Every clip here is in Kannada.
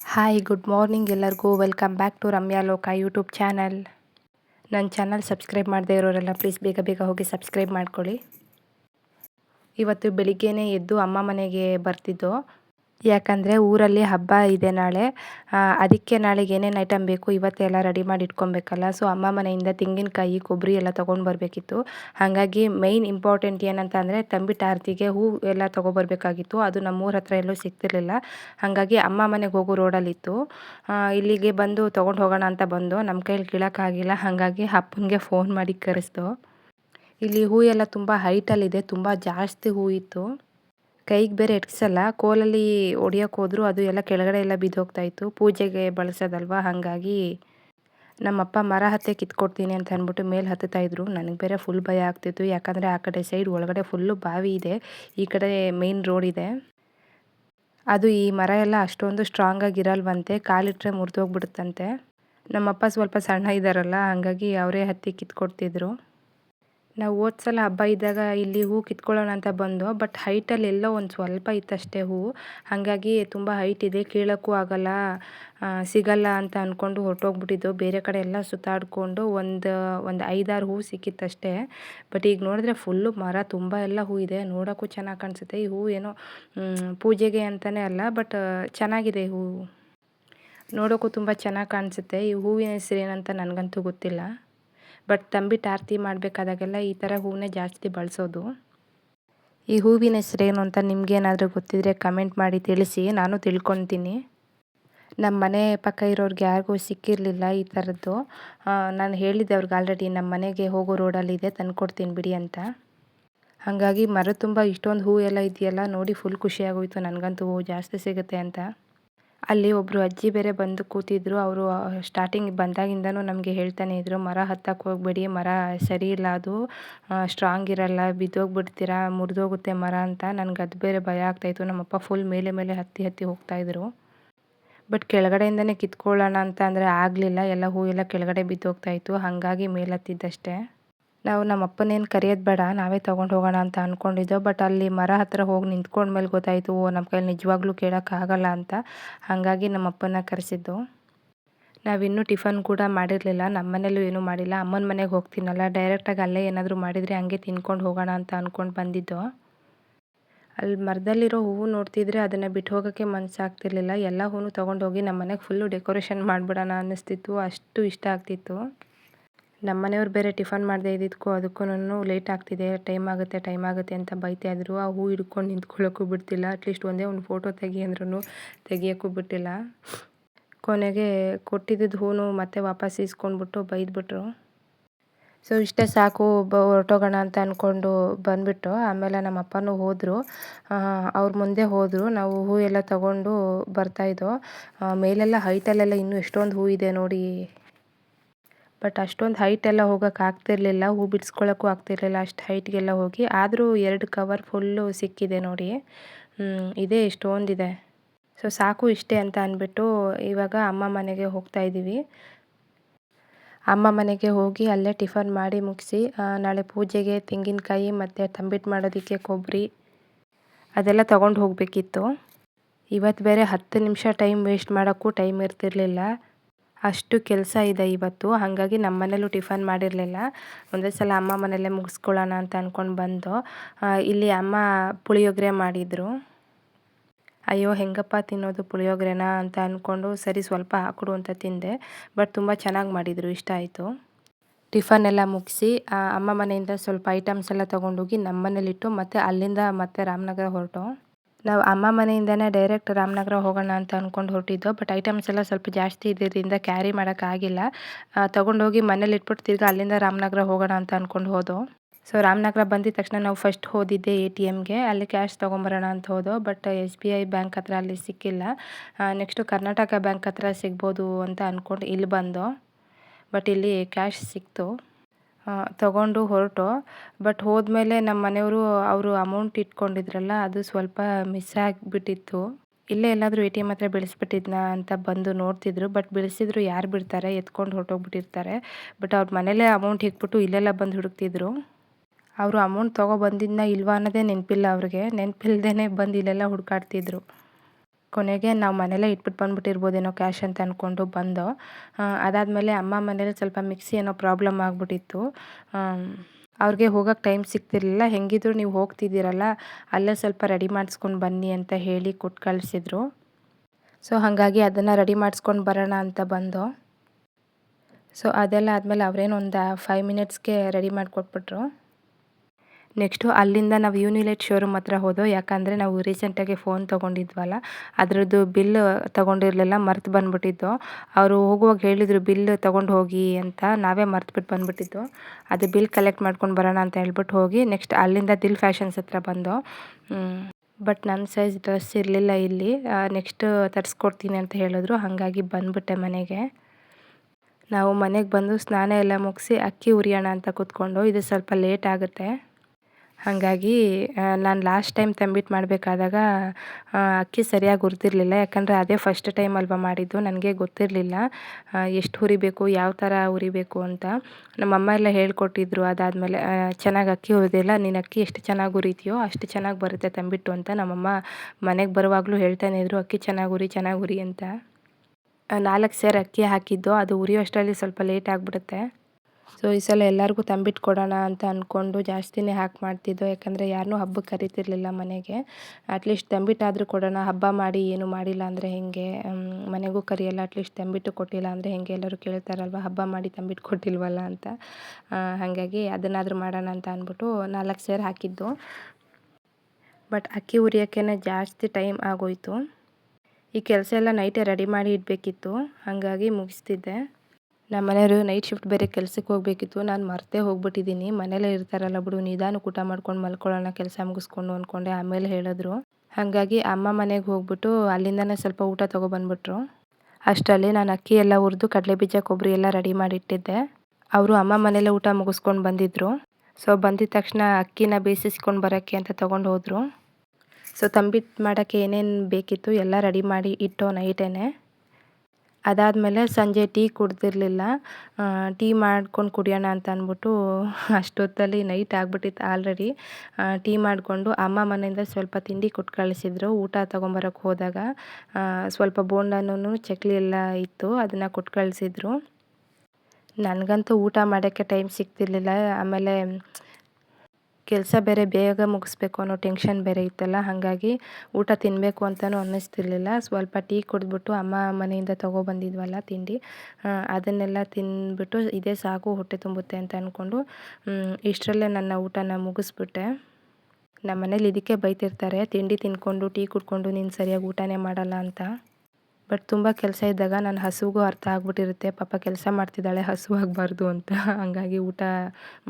ಹಾಯ್ ಗುಡ್ ಮಾರ್ನಿಂಗ್ ಎಲ್ಲರಿಗೂ. Welcome back to Ramya Loka YouTube channel ನನ್ನ ಚಾನಲ್ ಸಬ್ಸ್ಕ್ರೈಬ್ ಮಾಡದೇ ಇರೋರೆಲ್ಲ ಪ್ಲೀಸ್ ಬೇಗ ಬೇಗ ಹೋಗಿ ಸಬ್ಸ್ಕ್ರೈಬ್ ಮಾಡ್ಕೊಳ್ಳಿ. ಇವತ್ತು ಬೆಳಿಗ್ಗೆನೇ ಎದ್ದು ಅಮ್ಮ ಮನೆಗೆ ಬರ್ತಿದ್ದೋ. ಯಾಕಂದರೆ ಊರಲ್ಲಿ ಹಬ್ಬ ಇದೆ ನಾಳೆ. ಅದಕ್ಕೆ ನಾಳೆಗೆ ಏನೇನು ಐಟಮ್ ಬೇಕು ಇವತ್ತೆಲ್ಲ ರೆಡಿ ಮಾಡಿ ಇಟ್ಕೊಬೇಕಲ್ಲ. ಸೊ ಅಮ್ಮ ಮನೆಯಿಂದ ತೆಂಗಿನಕಾಯಿ ಕೊಬ್ಬರಿ ಎಲ್ಲ ತೊಗೊಂಡು ಬರಬೇಕಿತ್ತು. ಹಾಗಾಗಿ ಮೈನ್ ಇಂಪಾರ್ಟೆಂಟ್ ಏನಂತ ಅಂದರೆ ತಂಬಿಟ್ಟು ಆರತಿಗೆ ಹೂ ಎಲ್ಲ ತೊಗೊಬರ್ಬೇಕಾಗಿತ್ತು. ಅದು ನಮ್ಮೂರ ಹತ್ರ ಎಲ್ಲೂ ಸಿಗ್ತಿರ್ಲಿಲ್ಲ. ಹಾಗಾಗಿ ಅಮ್ಮ ಮನೆಗೆ ಹೋಗೋ ರೋಡಲ್ಲಿತ್ತು. ಇಲ್ಲಿಗೆ ಬಂದು ತೊಗೊಂಡು ಹೋಗೋಣ ಅಂತ ಬಂದು ನಮ್ಮ ಕೈಯಲ್ಲಿ ಕೀಳೋಕ್ಕಾಗಿಲ್ಲ ಹಾಗಾಗಿ ಅಪ್ಪನಿಗೆ ಫೋನ್ ಮಾಡಿ ಕರೆಸ್ದು. ಇಲ್ಲಿ ಹೂ ಎಲ್ಲ ತುಂಬ ಹೈಟಲ್ಲಿದೆ ತುಂಬ ಜಾಸ್ತಿ ಹೂ ಇತ್ತು. ಕೈಗೆ ಬೇರೆ ಎಟ್ಸಲ್ಲ ಕೋಲಲ್ಲಿ ಹೊಡಿಯೋಕೆ ಅದು ಎಲ್ಲ ಕೆಳಗಡೆ ಎಲ್ಲ ಬಿದ್ದೋಗ್ತಾ ಇತ್ತು. ಪೂಜೆಗೆ ಬಳಸೋದಲ್ವ? ಹಾಗಾಗಿ ನಮ್ಮಪ್ಪ ಮರ ಹತ್ತೆ ಕಿತ್ಕೊಡ್ತೀನಿ ಅಂತ ಅಂದ್ಬಿಟ್ಟು ಮೇಲೆ ಹತ್ತುತ್ತಾ ಇದ್ರು. ನನಗೆ ಬೇರೆ ಫುಲ್ ಭಯ ಆಗ್ತಿತ್ತು. ಯಾಕಂದರೆ ಆ ಕಡೆ ಸೈಡ್ ಒಳಗಡೆ ಫುಲ್ಲು ಬಾವಿ ಇದೆ. ಈ ಕಡೆ ಮೇನ್ ರೋಡ್ ಇದೆ. ಅದು ಈ ಮರ ಎಲ್ಲ ಅಷ್ಟೊಂದು ಸ್ಟ್ರಾಂಗ್ ಆಗಿರಲ್ವಂತೆ ಕಾಲಿಟ್ಟರೆ ಮುರಿದೋಗ್ಬಿಡುತ್ತಂತೆ. ನಮ್ಮಪ್ಪ ಸ್ವಲ್ಪ ಸಣ್ಣ ಇದ್ದಾರಲ್ಲ, ಹಾಗಾಗಿ ಅವರೇ ಹತ್ತಿ ಕಿತ್ಕೊಡ್ತಿದ್ರು. ನಾವು ಹೋದ ಸಲ ಹಬ್ಬ ಇದ್ದಾಗ ಇಲ್ಲಿ ಹೂ ಕಿತ್ಕೊಳ್ಳೋಣ ಅಂತ ಬಂದು, ಬಟ್ ಹೈಟಲ್ಲಿ ಎಲ್ಲೋ ಒಂದು ಸ್ವಲ್ಪ ಇತ್ತಷ್ಟೇ ಹೂವು ಹಾಗಾಗಿ ತುಂಬ ಹೈಟ್ ಇದೆ, ಕೀಳೋಕ್ಕೂ ಆಗಲ್ಲ ಸಿಗಲ್ಲ ಅಂತ ಅಂದ್ಕೊಂಡು ಹೊರಟೋಗ್ಬಿಟ್ಟಿದ್ದು. ಬೇರೆ ಕಡೆ ಎಲ್ಲ ಸುತ್ತಾಡಿಕೊಂಡು ಒಂದು ಒಂದು ಐದಾರು ಹೂ ಸಿಕ್ಕಿತ್ತಷ್ಟೇ. ಬಟ್ ಈಗ ನೋಡಿದ್ರೆ ಫುಲ್ಲು ಮರ, ತುಂಬ ಎಲ್ಲ ಹೂ ಇದೆ. ನೋಡೋಕ್ಕೂ ಚೆನ್ನಾಗಿ ಕಾಣಿಸುತ್ತೆ. ಈ ಹೂ ಏನೋ ಪೂಜೆಗೆ ಅಂತಲೇ ಅಲ್ಲ, ಬಟ್, ಚೆನ್ನಾಗಿದೆ ಹೂ. ನೋಡೋಕ್ಕೂ ತುಂಬ ಚೆನ್ನಾಗಿ ಕಾಣಿಸುತ್ತೆ. ಈ ಹೂವಿನ ಹೆಸರು ಏನಂತ ನನಗಂತೂ ಗೊತ್ತಿಲ್ಲ. ಬಟ್ ತಂಬಿಟ್ಟು ಆರತಿ ಮಾಡಬೇಕಾದಾಗೆಲ್ಲ ಈ ಥರ ಹೂವನ್ನೇ ಜಾಸ್ತಿ ಬಳಸೋದು. ಈ ಹೂವಿನ ಹೆಸರೇನು ಅಂತ ನಿಮಗೇನಾದರೂ ಗೊತ್ತಿದ್ರೆ ಕಮೆಂಟ್ ಮಾಡಿ ತಿಳಿಸಿ, ನಾನು ತಿಳ್ಕೊತೀನಿ. ನಮ್ಮ ಮನೆ ಪಕ್ಕ ಇರೋರಿಗೆ ಯಾರಿಗೂ ಸಿಕ್ಕಿರಲಿಲ್ಲ ಈ ಥರದ್ದು ನಾನು ಹೇಳಿದ್ದೆ ಅವ್ರಿಗೆ ಆಲ್ರೆಡಿ ನಮ್ಮ ಮನೆಗೆ ಹೋಗೋ ರೋಡಲ್ಲಿದೆ ತಂದುಕೊಡ್ತೀನಿ ಬಿಡಿ ಅಂತ. ಹಾಗಾಗಿ ಮರ ತುಂಬ ಇಷ್ಟೊಂದು ಹೂ ಎಲ್ಲ ಇದೆಯಲ್ಲ, ನೋಡಿ ಫುಲ್ ಖುಷಿಯಾಗೋಯ್ತು, ನನಗಂತೂ ಹೂವು ಜಾಸ್ತಿ ಸಿಗುತ್ತೆ ಅಂತ. ಅಲ್ಲಿ ಒಬ್ಬರು ಅಜ್ಜಿ ಬೇರೆ ಬಂದು ಕೂತಿದ್ರು. ಅವರು ಸ್ಟಾರ್ಟಿಂಗ್ ಬಂದಾಗಿಂದನೂ ನಮಗೆ ಹೇಳ್ತಾನೆ ಇದ್ದರು ಮರ ಹತ್ತಕ್ಕೆ ಹೋಗಬೇಡಿ, ಮರ ಸರಿ ಇಲ್ಲ ಅದು. ಸ್ಟ್ರಾಂಗ್ ಇರಲ್ಲ, ಬಿದ್ದೋಗ್ಬಿಡ್ತೀರಾ, ಮುರಿದೋಗುತ್ತೆ ಮರ ಅಂತ. ನನಗೆ ಅದು ಬೇರೆ ಭಯ ಆಗ್ತಾಯಿತ್ತು ನಮ್ಮಪ್ಪ ಫುಲ್ ಮೇಲೆ ಮೇಲೆ ಹತ್ತಿ ಹತ್ತಿ ಹೋಗ್ತಾಯಿದ್ರು ಬಟ್ ಕೆಳಗಡೆಯಿಂದನೇ ಕಿತ್ಕೊಳ್ಳೋಣ ಅಂತ ಅಂದರೆ ಆಗಲಿಲ್ಲ. ಎಲ್ಲ ಹೂ ಎಲ್ಲ ಕೆಳಗಡೆ ಬಿದ್ದೋಗ್ತಾಯಿತ್ತು ಹಾಗಾಗಿ ಮೇಲೆ ಹತ್ತಿದ್ದಷ್ಟೇ ನಾವು ನಮ್ಮ ಅಪ್ಪನೇನು ಕರೆಯೋದು ಬೇಡ, ನಾವೇ ತೊಗೊಂಡು ಹೋಗೋಣ ಅಂತ ಅಂದ್ಕೊಂಡಿದ್ದೋ ಬಟ್ ಅಲ್ಲಿ ಮರ ಹತ್ತಿರ ಹೋಗಿ ನಿಂತ್ಕೊಂಡ್ಮೇಲೆ ಗೊತ್ತಾಯಿತು, ಓ ನಮ್ಮ ಕೈಯಲ್ಲಿ ನಿಜವಾಗ್ಲೂ ಕೇಳೋಕ್ಕಾಗಲ್ಲ ಅಂತ. ಹಾಗಾಗಿ ನಮ್ಮ ಅಪ್ಪನ ಕರೆಸಿದ್ದು. ನಾವಿನ್ನೂ ಟಿಫನ್ ಕೂಡ ಮಾಡಿರಲಿಲ್ಲ ನಮ್ಮ ಮನೇಲೂ ಏನೂ ಮಾಡಿಲ್ಲ. ಅಮ್ಮನ ಮನೆಗೆ ಹೋಗ್ತೀನಲ್ಲ, ಡೈರೆಕ್ಟಾಗಿ ಅಲ್ಲೇ ಏನಾದರೂ ಮಾಡಿದರೆ ಹಂಗೆ ತಿನ್ಕೊಂಡು ಹೋಗೋಣ ಅಂತ ಅಂದ್ಕೊಂಡು ಬಂದಿದ್ದು. ಅಲ್ಲಿ ಮರದಲ್ಲಿರೋ ಹೂವು ನೋಡ್ತಿದ್ರೆ ಅದನ್ನು ಬಿಟ್ಟು ಹೋಗೋಕ್ಕೆ ಮನಸ್ಸಾಗ್ತಿರ್ಲಿಲ್ಲ ಎಲ್ಲ ಹೂವು ತೊಗೊಂಡೋಗಿ ನಮ್ಮ ಮನೆಗೆ ಫುಲ್ಲು ಡೆಕೋರೇಷನ್ ಮಾಡಿಬಿಡೋಣ ಅನ್ನಿಸ್ತಿತ್ತು. ಅಷ್ಟು ಇಷ್ಟ ಆಗ್ತಿತ್ತು. ನಮ್ಮ ಮನೆಯವ್ರು ಬೇರೆ ಟಿಫನ್ ಮಾಡದೇ ಇದ್ದಿದ್ದಕ್ಕೂ ಅದಕ್ಕೂ ಲೇಟ್ ಆಗ್ತಿದೆ, ಟೈಮ್ ಆಗುತ್ತೆ ಟೈಮ್ ಆಗುತ್ತೆ ಅಂತ ಬೈತಾ ಇದ್ರು. ಆ ಹೂ ಹಿಡ್ಕೊಂಡು ನಿಂತ್ಕೊಳ್ಳೋಕ್ಕೂ ಬಿಡ್ತಿಲ್ಲ. ಅಟ್ಲೀಸ್ಟ್ ಒಂದೇ ಒಂದು ಫೋಟೋ ತೆಗಿ ಅಂದ್ರೂ ತೆಗಿಯೋಕ್ಕೂ ಬಿಟ್ಟಿಲ್ಲ. ಕೊನೆಗೆ ಕೊಟ್ಟಿದ್ದು ಹೂನು ಮತ್ತೆ ವಾಪಸ್ ಇಸ್ಕೊಂಡ್ಬಿಟ್ಟು ಬೈದ್ಬಿಟ್ರು. ಸೊ ಇಷ್ಟೇ ಸಾಕು ಬ ಹೊರಟೋಗೋಣ ಅಂತ ಅಂದ್ಕೊಂಡು ಬಂದುಬಿಟ್ಟು ಆಮೇಲೆ ನಮ್ಮ ಅಪ್ಪನೂ ಹೋದರು. ಅವ್ರ ಮುಂದೆ ಹೋದರು. ನಾವು ಹೂ ಎಲ್ಲ ತಗೊಂಡು ಬರ್ತಾಯಿದ್ದೋ ಮೇಲೆಲ್ಲ ಹೈಟಲ್ಲೆಲ್ಲ ಇನ್ನೂ ಎಷ್ಟೊಂದು ಹೂ ಇದೆ ನೋಡಿ. ಬಟ್ ಅಷ್ಟೊಂದು ಹೈಟ್ ಎಲ್ಲ ಹೋಗೋಕೆ ಆಗ್ತಿರಲಿಲ್ಲ, ಹೂ ಬಿಡಿಸ್ಕೊಳ್ಳೋಕ್ಕೂ ಆಗ್ತಿರಲಿಲ್ಲ ಅಷ್ಟು ಹೈಟ್ಗೆಲ್ಲ ಹೋಗಿ. ಆದರೂ ಎರಡು ಕವರ್ ಫುಲ್ಲು ಸಿಕ್ಕಿದೆ ನೋಡಿ. ಇದೇ ಇಷ್ಟೊಂದಿದೆ ಸೊ ಸಾಕು ಇಷ್ಟೇ ಅಂತ ಅಂದ್ಬಿಟ್ಟು ಇವಾಗ ಅಮ್ಮ ಮನೆಗೆ ಹೋಗ್ತಾ ಇದ್ದೀವಿ ಅಮ್ಮ ಮನೆಗೆ ಹೋಗಿ ಅಲ್ಲೇ ಟಿಫನ್ ಮಾಡಿ ಮುಗಿಸಿ ನಾಳೆ ಪೂಜೆಗೆ ತೆಂಗಿನಕಾಯಿ ಮತ್ತು ತಂಬಿಟ್ಟು ಮಾಡೋದಕ್ಕೆ ಕೊಬ್ಬರಿ ಅದೆಲ್ಲ ತೊಗೊಂಡು ಹೋಗಬೇಕಿತ್ತು. ಇವತ್ತು ಬೇರೆ ಹತ್ತು ನಿಮಿಷ ಟೈಮ್ ವೇಸ್ಟ್ ಮಾಡೋಕ್ಕೂ ಟೈಮ್ ಇರ್ತಿರಲಿಲ್ಲ. ಅಷ್ಟು ಕೆಲಸ ಇದೆ ಇವತ್ತು. ಹಾಗಾಗಿ ನಮ್ಮ ಮನೇಲೂ ಟಿಫನ್ ಮಾಡಿರಲಿಲ್ಲ. ಒಂದೇ ಸಲ ಅಮ್ಮ ಮನೆಯಲ್ಲೇ ಮುಗಿಸ್ಕೊಳ್ಳೋಣ ಅಂತ ಅಂದ್ಕೊಂಡು ಬಂದು ಇಲ್ಲಿ ಅಮ್ಮ ಪುಳಿಯೋಗರೆ ಮಾಡಿದರು. ಅಯ್ಯೋ, ಹೆಂಗಪ್ಪ ತಿನ್ನೋದು ಪುಳಿಯೋಗರೆನ ಅಂತ ಅಂದ್ಕೊಂಡು ಸರಿ ಸ್ವಲ್ಪ ಹಾಕೊಡು ಅಂತ ತಿಂದೆ. ಬಟ್ ತುಂಬ ಚೆನ್ನಾಗಿ ಮಾಡಿದರು, ಇಷ್ಟ ಆಯಿತು. ಟಿಫನ್ ಎಲ್ಲ ಮುಗಿಸಿ ಅಮ್ಮ ಮನೆಯಿಂದ ಸ್ವಲ್ಪ ಐಟಮ್ಸ್ ಎಲ್ಲ ತೊಗೊಂಡೋಗಿ ನಮ್ಮ ಮನೇಲಿಟ್ಟು ಮತ್ತು ಅಲ್ಲಿಂದ ಮತ್ತೆ ರಾಮನಗರ ಹೊರಟು. ನಾವು ಅಮ್ಮ ಮನೆಯಿಂದನೇ ಡೈರೆಕ್ಟ್ ರಾಮನಗರ ಹೋಗೋಣ ಅಂತ ಅಂದ್ಕೊಂಡು ಹೊರಟಿದ್ದೋ ಬಟ್ ಐಟಮ್ಸ್ ಎಲ್ಲ ಸ್ವಲ್ಪ ಜಾಸ್ತಿ ಇದ್ದಿದ್ದರಿಂದ ಕ್ಯಾರಿ ಮಾಡೋಕ್ಕಾಗಿಲ್ಲ ತೊಗೊಂಡೋಗಿ ಮನೇಲಿ ಇಟ್ಬಿಟ್ಟು ತಿರ್ಗಿ ಅಲ್ಲಿಂದ ರಾಮನಗರ ಹೋಗೋಣ ಅಂತ ಅಂದ್ಕೊಂಡು ಹೋದೋ ಸೊ ರಾಮನಗರ ಬಂದಿದ ತಕ್ಷಣ ನಾವು ಫಸ್ಟ್ ಹೋದಿದ್ದೆ ಎ ಟಿ ಎಮ್ಗೆ ಅಲ್ಲಿ ಕ್ಯಾಶ್ ತೊಗೊಂಬರೋಣ ಅಂತ ಹೋದೋ but S B I bank ಹತ್ರ ಅಲ್ಲಿ ಸಿಕ್ಕಿಲ್ಲ. ನೆಕ್ಸ್ಟು ಕರ್ನಾಟಕ ಬ್ಯಾಂಕ್ ಹತ್ರ ಸಿಗ್ಬೋದು ಅಂತ ಅಂದ್ಕೊಂಡು ಇಲ್ಲಿ ಬಂದೋ ಬಟ್ ಇಲ್ಲಿ ಕ್ಯಾಶ್ ಸಿಕ್ತು. ತಗೊಂಡು ಹೊರಟು. ಬಟ್ ಹೋದ್ಮೇಲೆ ನಮ್ಮ ಮನೆಯವರು ಅವರು ಅಮೌಂಟ್ ಇಟ್ಕೊಂಡಿದ್ರಲ್ಲ, ಅದು ಸ್ವಲ್ಪ ಮಿಸ್ ಆಗಿಬಿಟ್ಟಿತ್ತು. ಇಲ್ಲೇ ಎಲ್ಲಾದರೂ ಎ ಟಿ ಎಂ ಹತ್ರ ಬೆಳೆಸ್ಬಿಟ್ಟಿದ್ನಾ ಅಂತ ಬಂದು ನೋಡ್ತಿದ್ರು. ಬಟ್ ಬೆಳೆಸಿದ್ರು ಯಾರು ಬಿಡ್ತಾರೆ? ಎತ್ಕೊಂಡು ಹೊರಟೋಗ್ಬಿಟ್ಟಿರ್ತಾರೆ. ಬಟ್ ಅವ್ರ ಮನೇಲೇ ಅಮೌಂಟ್ ಇಕ್ಬಿಟ್ಟು ಇಲ್ಲೆಲ್ಲ ಬಂದು ಹುಡುಕ್ತಿದ್ರು. ಅವರು ಅಮೌಂಟ್ ತೊಗೊಬಂದಿದ್ದನ್ನ ಇಲ್ವಾ ಅನ್ನೋದೇ ನೆನಪಿಲ್ಲ ಅವ್ರಿಗೆ. ನೆನಪಿಲ್ದೇ ಬಂದು ಇಲ್ಲೆಲ್ಲ ಹುಡುಕಾಡ್ತಿದ್ರು. ಕೊನೆಗೆ ನಾವು ಮನೇಲೇ ಇಟ್ಬಿಟ್ಟು ಬಂದ್ಬಿಟ್ಟಿರ್ಬೋದೇನೋ ಕ್ಯಾಶ್ ಅಂತ ಅಂದ್ಕೊಂಡು ಬಂದೋ ಅದಾದಮೇಲೆ ಅಮ್ಮ ಮನೇಲಿ ಸ್ವಲ್ಪ ಮಿಕ್ಸಿ ಏನೋ ಪ್ರಾಬ್ಲಮ್ ಆಗಿಬಿಟ್ಟಿತ್ತು. ಅವ್ರಿಗೆ ಹೋಗೋಕ್ಕೆ ಟೈಮ್ ಸಿಗ್ತಿರ್ಲಿಲ್ಲ. ಹೆಂಗಿದ್ರು ನೀವು ಹೋಗ್ತಿದ್ದೀರಲ್ಲ, ಅಲ್ಲೇ ಸ್ವಲ್ಪ ರೆಡಿ ಮಾಡಿಸ್ಕೊಂಡು ಬನ್ನಿ ಅಂತ ಹೇಳಿ ಕೊಟ್ಟು ಕಳಿಸಿದ್ರು. ಸೊ, ಹಾಗಾಗಿ ಅದನ್ನು ರೆಡಿ ಮಾಡಿಸ್ಕೊಂಡು ಬರೋಣ ಅಂತ ಬಂದು. ಸೊ, ಅದೆಲ್ಲ ಆದಮೇಲೆ ಅವರೇನೊಂದು ಫೈವ್ ಮಿನಿಟ್ಸ್ಗೆ ರೆಡಿ ಮಾಡಿಕೊಟ್ಬಿಟ್ರು. ನೆಕ್ಸ್ಟು ಅಲ್ಲಿಂದ ನಾವು ಯೂನಿಲೈಟ್ ಶೋರೂಮ್ ಹತ್ರ ಹೋದೋ ಯಾಕಂದರೆ ನಾವು ರೀಸೆಂಟಾಗಿ ಫೋನ್ ತೊಗೊಂಡಿದ್ವಲ್ಲ, ಅದರದ್ದು ಬಿಲ್ ತೊಗೊಂಡಿರಲಿಲ್ಲ, ಮರ್ತು ಬಂದುಬಿಟ್ಟಿದ್ದು ಅವರು ಹೋಗುವಾಗ ಹೇಳಿದರು ಬಿಲ್ ತೊಗೊಂಡು ಹೋಗಿ ಅಂತ. ನಾವೇ ಮರ್ತುಬಿಟ್ಟು ಬಂದುಬಿಟ್ಟಿದ್ದು. ಅದು ಬಿಲ್ ಕಲೆಕ್ಟ್ ಮಾಡ್ಕೊಂಡು ಬರೋಣ ಅಂತ ಹೇಳ್ಬಿಟ್ಟು ಹೋಗಿ ನೆಕ್ಸ್ಟ್ ಅಲ್ಲಿಂದ ದಿಲ್ ಫ್ಯಾಷನ್ಸ್ ಹತ್ರ ಬಂದು ಬಟ್ ನನ್ನ ಸೈಜ್ ಡ್ರೆಸ್ ಇರಲಿಲ್ಲ ಇಲ್ಲಿ. ನೆಕ್ಸ್ಟ್ ತರಿಸ್ಕೊಡ್ತೀನಿ ಅಂತ ಹೇಳಿದ್ರು. ಹಾಗಾಗಿ ಬಂದುಬಿಟ್ಟೆ ಮನೆಗೆ. ನಾವು ಮನೆಗೆ ಬಂದು ಸ್ನಾನ ಎಲ್ಲ ಮುಗಿಸಿ ಅಕ್ಕಿ ಉರಿಯೋಣ ಅಂತ ಕೂತ್ಕೊಂಡು, ಇದು ಸ್ವಲ್ಪ ಲೇಟ್ ಆಗುತ್ತೆ. ಹಾಗಾಗಿ ನಾನು ಲಾಸ್ಟ್ ಟೈಮ್ ತಂಬಿಟ್ಟು ಮಾಡಬೇಕಾದಾಗ ಅಕ್ಕಿ ಸರಿಯಾಗಿ ಹುರಿದಿರ್ಲಿಲ್ಲ. ಯಾಕಂದರೆ ಅದೇ ಫಸ್ಟ್ ಟೈಮ್ ಅಲ್ವಾ ಮಾಡಿದ್ದು, ನನಗೆ ಗೊತ್ತಿರಲಿಲ್ಲ. ಎಷ್ಟು ಹುರಿಬೇಕು, ಯಾವ ಥರ ಹುರಿಬೇಕು ಅಂತ. ನಮ್ಮಮ್ಮ ಎಲ್ಲ ಹೇಳ್ಕೊಟ್ಟಿದ್ರು ಅದಾದಮೇಲೆ ಚೆನ್ನಾಗಿ ಅಕ್ಕಿ ಹುರಿದಿಲ್ಲ, ನೀನು ಅಕ್ಕಿ ಎಷ್ಟು ಚೆನ್ನಾಗಿ ಹುರಿತೀಯೋ ಅಷ್ಟು ಚೆನ್ನಾಗಿ ಬರುತ್ತೆ ತಂಬಿಟ್ಟು ಅಂತ ನಮ್ಮಮ್ಮ ಮನೆಗೆ ಬರುವಾಗಲೂ ಹೇಳ್ತಾನೆ ಇದ್ರು, ಅಕ್ಕಿ ಚೆನ್ನಾಗಿ ಹುರಿ ಚೆನ್ನಾಗಿ ಹುರಿ ಅಂತ. ನಾಲ್ಕು ಸೇರು ಅಕ್ಕಿ ಹಾಕಿದ್ದು, ಅದು ಉರಿಯೋಷ್ಟರಲ್ಲಿ ಸ್ವಲ್ಪ ಲೇಟ್ ಆಗಿಬಿಡುತ್ತೆ. ಸೊ ಈ ಸಲ ಎಲ್ಲರಿಗೂ ತಂಬಿಟ್ಟು ಕೊಡೋಣ ಅಂತ ಅಂದ್ಕೊಂಡು ಜಾಸ್ತಿನೇ ಹಾಕಿ ಮಾಡ್ತಿದ್ದೋ. ಯಾಕಂದರೆ ಯಾರನ್ನೂ ಹಬ್ಬಕ್ಕೆ ಕರಿತಿರ್ಲಿಲ್ಲ ಮನೆಗೆ. ಅಟ್ಲೀಸ್ಟ್ ತಂಬಿಟ್ಟಾದರೂ ಕೊಡೋಣ. ಹಬ್ಬ ಮಾಡಿ ಏನು ಮಾಡಿಲ್ಲ ಅಂದರೆ ಹೇಗೆ? ಮನೆಗೂ ಕರಿಯಲ್ಲ. ಅಟ್ಲೀಸ್ಟ್ ತಂಬಿಟ್ಟು ಕೊಟ್ಟಿಲ್ಲ ಅಂದರೆ ಹೇಗೆ? ಎಲ್ಲರೂ ಕೇಳ್ತಾರಲ್ವ? ಹಬ್ಬ ಮಾಡಿ ತಂಬಿಟ್ಟು ಕೊಟ್ಟಿಲ್ವಲ್ಲ ಅಂತ. ಹಾಗಾಗಿ ಅದನ್ನಾದರೂ ಮಾಡೋಣ ಅಂತ ಅಂದ್ಬಿಟ್ಟು ನಾಲ್ಕು ಸೇರು ಹಾಕಿದ್ದು. ಬಟ್ ಅಕ್ಕಿ ಉರಿಯೋಕ್ಕೇ ಜಾಸ್ತಿ ಟೈಮ್ ಆಗೋಯಿತು. ಈ ಕೆಲಸ ಎಲ್ಲ ನೈಟೇ ರೆಡಿ ಮಾಡಿ ಇಡಬೇಕಿತ್ತು. ಹಾಗಾಗಿ ಮುಗಿಸ್ತಿದ್ದೆ. ನಮ್ಮ ಮನೆಯವರು ನೈಟ್ ಶಿಫ್ಟ್ ಬೇರೆ ಕೆಲಸಕ್ಕೆ ಹೋಗಬೇಕಿತ್ತು, ನಾನು ಮರ್ತೇ ಹೋಗ್ಬಿಟ್ಟಿದ್ದೀನಿ. ಮನೇಲೇ ಇರ್ತಾರಲ್ಲ ಬಿಡು, ನಿಧಾನಕ್ಕೆ ಊಟ ಮಾಡ್ಕೊಂಡು ಮಲ್ಕೊಳ್ಳೋಣ, ಕೆಲಸ ಮುಗಿಸ್ಕೊಂಡು ಅಂದ್ಕೊಂಡೆ ಆಮೇಲೆ ಹೇಳಿದ್ರು. ಹಾಗಾಗಿ ಅಮ್ಮ ಮನೆಗೆ ಹೋಗ್ಬಿಟ್ಟು ಅಲ್ಲಿಂದನೇ ಸ್ವಲ್ಪ ಊಟ ತೊಗೊಬಂದ್ಬಿಟ್ರು. ಅಷ್ಟರಲ್ಲಿ ನಾನು ಅಕ್ಕಿ ಎಲ್ಲ ಹುರಿದು, ಕಡಲೆ ಬೀಜ ಕೊಬ್ಬರಿ ಎಲ್ಲ ರೆಡಿ ಮಾಡಿಟ್ಟಿದ್ದೆ. ಅವರು ಅಮ್ಮ ಮನೇಲೆ ಊಟ ಮುಗಿಸ್ಕೊಂಡು ಬಂದಿದ್ದರು ಸೊ ಬಂದಿದ ತಕ್ಷಣ ಅಕ್ಕಿನ ಬೇಯಿಸಿಸ್ಕೊಂಡು ಬರೋಕ್ಕೆ ಅಂತ ತೊಗೊಂಡು ಹೋದರು. ಸೊ ತಂಬಿಟ್ಟು ಮಾಡೋಕ್ಕೆ ಏನೇನು ಬೇಕಿತ್ತು ಎಲ್ಲ ರೆಡಿ ಮಾಡಿ ಇಟ್ಟು ನೈಟೇ ಅದಾದಮೇಲೆ ಸಂಜೆ ಟೀ ಕುಡ್ದಿರಲಿಲ್ಲ. ಟೀ ಮಾಡ್ಕೊಂಡು ಕುಡಿಯೋಣ ಅಂತ ಅಂದ್ಬಿಟ್ಟು ಅಷ್ಟೊತ್ತಲ್ಲಿ ನೈಟ್ ಆಗಿಬಿಟ್ಟಿತ್ತು ಆಲ್ರೆಡಿ ಟೀ ಮಾಡಿಕೊಂಡು ಅಮ್ಮ ಮನೆಯಿಂದ ಸ್ವಲ್ಪ ತಿಂಡಿ ಕೊಟ್ಟು ಕಳಿಸಿದ್ರು. ಊಟ ತೊಗೊಂಬರೋಕ್ಕೆ ಹೋದಾಗ ಸ್ವಲ್ಪ ಬೋಂಡನೂ ಚಕ್ಲಿ ಎಲ್ಲ ಇತ್ತು, ಅದನ್ನು ಕೊಟ್ಟು ಕಳಿಸಿದ್ರು. ನನಗಂತೂ ಊಟ ಮಾಡೋಕ್ಕೆ ಟೈಮ್ ಸಿಗ್ತಿರ್ಲಿಲ್ಲ. ಆಮೇಲೆ ಕೆಲಸ ಬೇರೆ ಬೇಗ ಮುಗಿಸ್ಬೇಕು ಅನ್ನೋ ಟೆನ್ಷನ್ ಬೇರೆ ಇತ್ತಲ್ಲ, ಹಾಗಾಗಿ ಊಟ ತಿನ್ನಬೇಕು ಅಂತಲೂ ಅನ್ನಿಸ್ತಿರ್ಲಿಲ್ಲ. ಸ್ವಲ್ಪ ಟೀ ಕುಡಿದ್ಬಿಟ್ಟು ಅಮ್ಮ ಮನೆಯಿಂದ ತೊಗೊಬಂದಿದ್ವಲ್ಲ ತಿಂಡಿ. ಅದನ್ನೆಲ್ಲ ತಿಂದ್ಬಿಟ್ಟು ಇದೇ ಸಾಕು ಹೊಟ್ಟೆ ತುಂಬುತ್ತೆ ಅಂತ ಅಂದ್ಕೊಂಡು ಇಷ್ಟರಲ್ಲೇ ನನ್ನ ಊಟನ ಮುಗಿಸ್ಬಿಟ್ಟೆ. ನಮ್ಮ ಮನೇಲಿ ಇದಕ್ಕೆ ಬೈತಿರ್ತಾರೆ, ತಿಂಡಿ ತಿಂದ್ಕೊಂಡು ಟೀ ಕುಡ್ಕೊಂಡು ನೀನು ಸರಿಯಾಗಿ ಊಟನೇ ಮಾಡಲ್ಲ ಅಂತ. ಬಟ್ ತುಂಬ ಕೆಲಸ ಇದ್ದಾಗ ನನ್ನ ಹಸುವಿಗೂ ಅರ್ಥ ಆಗ್ಬಿಟ್ಟಿರುತ್ತೆ, ಪಾಪ ಕೆಲಸ ಮಾಡ್ತಿದ್ದಾಳೆ, ಹಸು ಆಗಬಾರ್ದು ಅಂತ. ಹಂಗಾಗಿ ಊಟ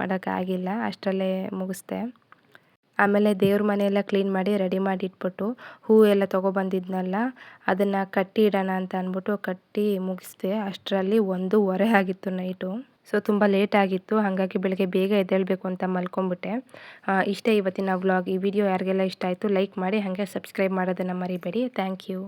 ಮಾಡೋಕ್ಕಾಗಿಲ್ಲ ಅಷ್ಟರಲ್ಲೇ ಮುಗಿಸ್ದೆ. ಆಮೇಲೆ ದೇವ್ರ ಮನೆಯೆಲ್ಲ ಕ್ಲೀನ್ ಮಾಡಿ ರೆಡಿ ಮಾಡಿ ಇಟ್ಬಿಟ್ಟು ಹೂ ಎಲ್ಲ ತೊಗೊಬಂದಿದ್ನಲ್ಲ ಅದನ್ನು ಕಟ್ಟಿ ಇಡೋಣ ಅಂತ ಅಂದ್ಬಿಟ್ಟು ಕಟ್ಟಿ ಮುಗಿಸ್ದೆ. ಅಷ್ಟರಲ್ಲಿ ಒಂದೂವರೆ ಆಗಿತ್ತು ನೈಟು ಸೊ ತುಂಬ ಲೇಟ್ ಆಗಿತ್ತು, ಹಾಗಾಗಿ ಬೆಳಗ್ಗೆ ಬೇಗ ಎದ್ದೇಳಬೇಕು ಅಂತ ಮಲ್ಕೊಂಬಿಟ್ಟೆ. ಇಷ್ಟೇ ಇವತ್ತಿನ ವ್ಲಾಗ್ ಈ ವಿಡಿಯೋ ಯಾರಿಗೆಲ್ಲ ಇಷ್ಟ ಆಯಿತು ಲೈಕ್ ಮಾಡಿ, ಹಾಗೆ ಸಬ್ಸ್ಕ್ರೈಬ್ ಮಾಡೋದನ್ನು ಮರಿಬೇಡಿ. Thank you